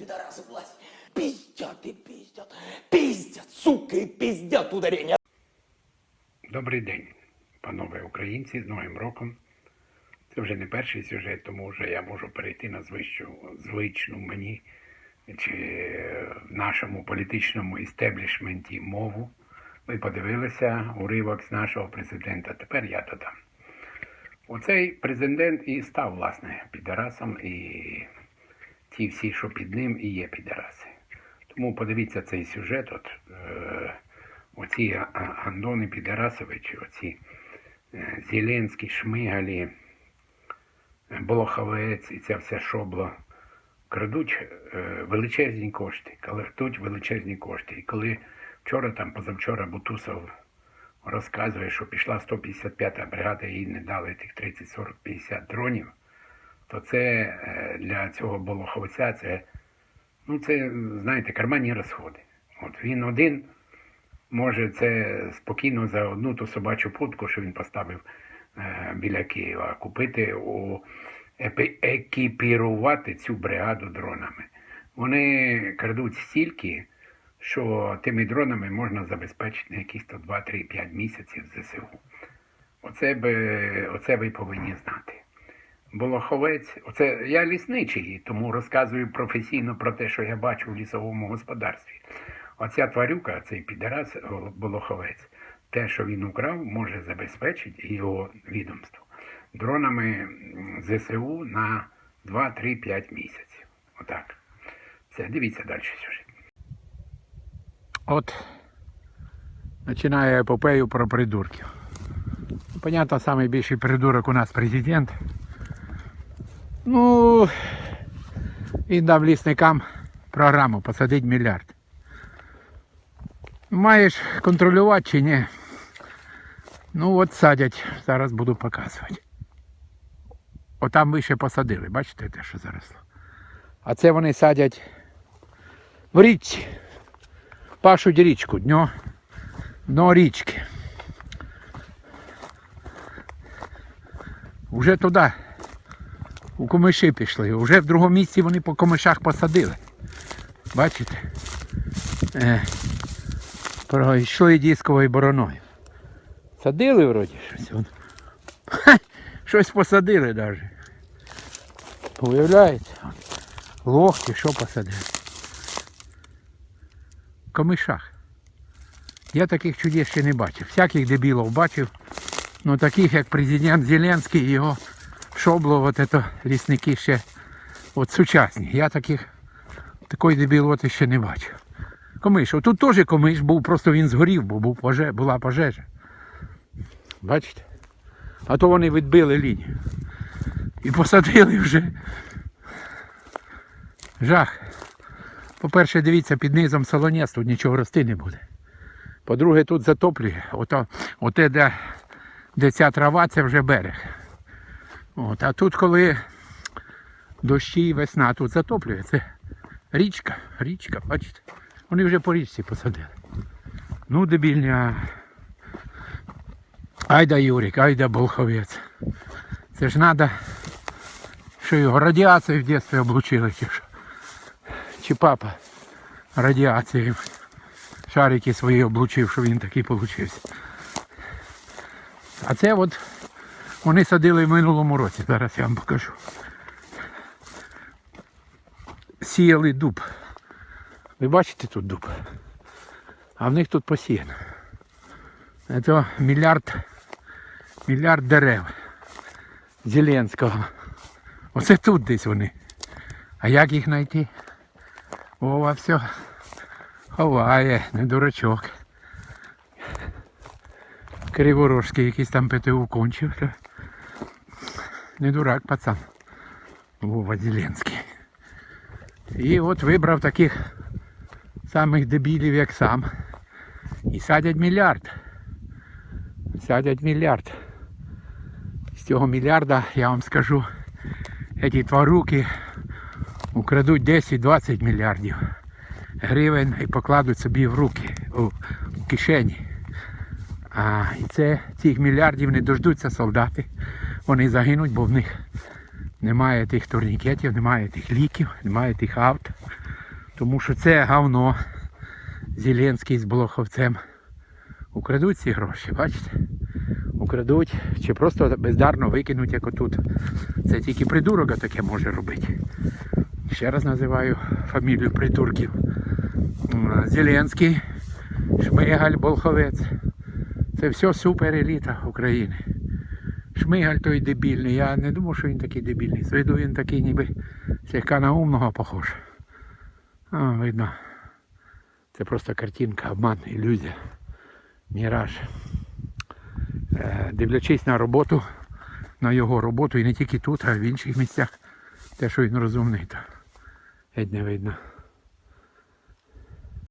Пидорасы власть. Пиздят и пиздят. Пиздят, сука, и пиздят ударение. Добрий день, панове українці, з Новим роком. Це вже не перший сюжет, тому вже я можу перейти на звичну, звичну мені чи в нашому політичному істеблішменті мову. Ви подивилися уривок з нашого президента. Тепер я додам. Оцей президент і став, власне, підарасом, і ті всі, що під ним, і є підараси. Тому подивіться цей сюжет. От, е, оці Андони Підарасовичі, оці е, Зеленські, Шмигалі, е, Болоховець і ця вся шобла крадуть е, величезні кошти, крадуть величезні кошти. І коли вчора, там, позавчора Бутусов розказує, що пішла 155-та бригада, їй не дали тих 30, 40, 50 дронів, то це е, для цього Болоховця це, ну, це, знаєте, карманні розходи. От він один може це спокійно за одну ту собачу путку, що він поставив е, біля Києва, купити у екіпірувати цю бригаду дронами. Вони крадуть стільки, що тими дронами можна забезпечити якісь то 2, 3, 5 місяців ЗСУ. Оце, би, оце ви повинні знати. Болоховець, оце я лісничий, тому розказую професійно про те, що я бачу в лісовому господарстві. Оця тварюка, цей підарас Болоховець, те, що він украв, може забезпечити його відомство дронами ЗСУ на 2-3-5 місяців. Отак. Все, дивіться далі сюжет. От починає епопею про придурків. Понятно, найбільший придурок у нас президент. Ну, він дав лісникам програму посадити мільярд. Маєш контролювати чи ні? Ну от садять, зараз буду показувати. Отам вище посадили, бачите те, що заросло. А це вони садять в річці пашуть річку, дно, дно річки. Уже туди, у комиші пішли. Уже в другому місці вони по комишах посадили. Бачите? Е, пройшли дисковою бороною. Садили вроді щось. Ха, щось посадили навіть. Уявляєте? Лохті, що посадили? комишах. Я таких чудес ще не бачив. Всяких дебілів бачив. Ну таких як президент Зеленський його шобло, от это, лісники ще от сучасні. Я таких такої дебілоти ще не бачив. Комиш. Отут теж комиш був, просто він згорів, бо був поже, була пожежа. Бачите? А то вони відбили лінію. І посадили вже. Жах. По-перше, дивіться, під низом солонець, тут нічого рости не буде. По-друге, тут затоплює. Оте, де, де ця трава, це вже берег. От, а тут, коли дощі і весна, тут затоплює. Це річка, річка, бачите? Вони вже по річці посадили. Ну, дебільня. Айда Юрик, айда Болховець. Це ж треба, що його радіацією в дитинстві облучили, чи що чи папа радіацією шарики свої облучив, що він такий получився. А це от вони садили в минулому році, зараз я вам покажу. Сіяли дуб. Ви бачите тут дуб? А в них тут посіяно. Це мільярд, мільярд дерев Зеленського. Оце тут десь вони. А як їх знайти? Вова все ховає, не дурачок. Криворожський якийсь там ПТУ кончив. Не дурак пацан. Вова Зеленський. І от вибрав таких самих дебілів, як сам. І садять мільярд. Садять мільярд. З цього мільярда я вам скажу, ці тваруки украдуть 10-20 мільярдів гривень і покладуть собі в руки, у кишені. А і це цих мільярдів не дождуться солдати. Вони загинуть, бо в них немає тих турнікетів, немає тих ліків, немає тих авт. Тому що це говно. Зеленський з Болоховцем. Украдуть ці гроші, бачите? Украдуть чи просто бездарно викинуть, як отут. Це тільки придурок таке може робити. Ще раз називаю фамілію придурків. Зеленський, Шмигаль, Болховець. Це все супереліта України. Шмигаль той дебільний. Я не думав, що він такий дебільний. З виду він такий ніби слегка на умного похож. А, видно. Це просто картинка, обман, ілюзія, міраж. Е, Дивлячись на роботу, на його роботу, і не тільки тут, а й в інших місцях, те, що він розумний, то геть не видно.